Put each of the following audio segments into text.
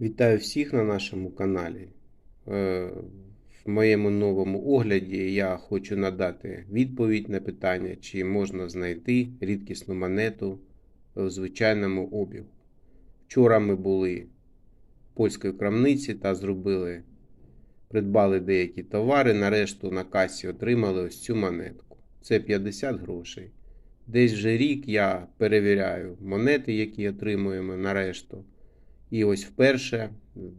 Вітаю всіх на нашому каналі. Е, В моєму новому огляді я хочу надати відповідь на питання, чи можна знайти рідкісну монету в звичайному обігу. Вчора ми були в польській крамниці та зробили, придбали деякі товари. Нарешту на касі отримали ось цю монетку. Це 50 грошей. Десь вже рік я перевіряю монети, які отримуємо нарешту. І ось вперше,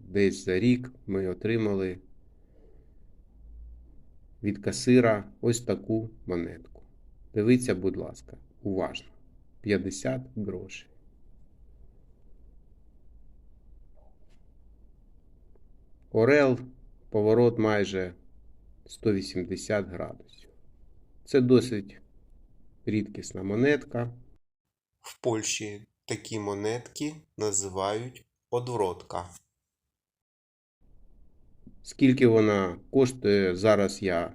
десь за рік, ми отримали від касира ось таку монетку. Дивіться, будь ласка, уважно. 50 грошей. Орел, поворот майже 180 градусів. Це досить рідкісна монетка. В Польщі такі монетки називають одворотка. Скільки вона коштує, зараз я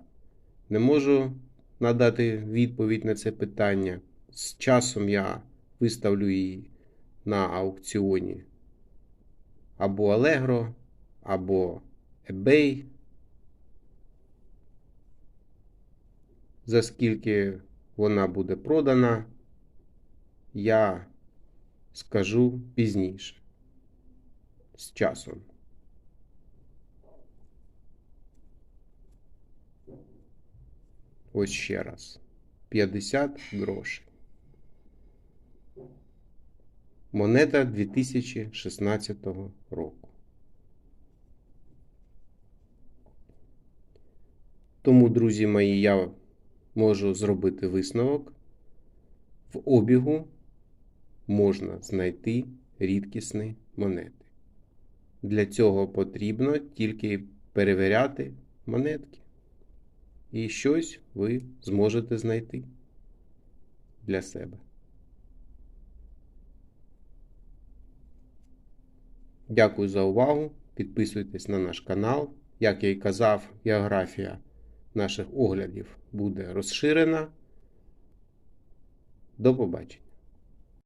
не можу надати відповідь на це питання. З часом я виставлю її на аукціоні або Allegro, або eBay. За скільки вона буде продана, я скажу пізніше. З часом. Ось ще раз. 50 грошей. Монета 2016 року. Тому, друзі мої, я можу зробити висновок. В обігу можна знайти рідкісні монети. Для цього потрібно тільки перевіряти монетки. І щось ви зможете знайти для себе. Дякую за увагу. Підписуйтесь на наш канал. Як я і казав, географія наших оглядів буде розширена. До побачення.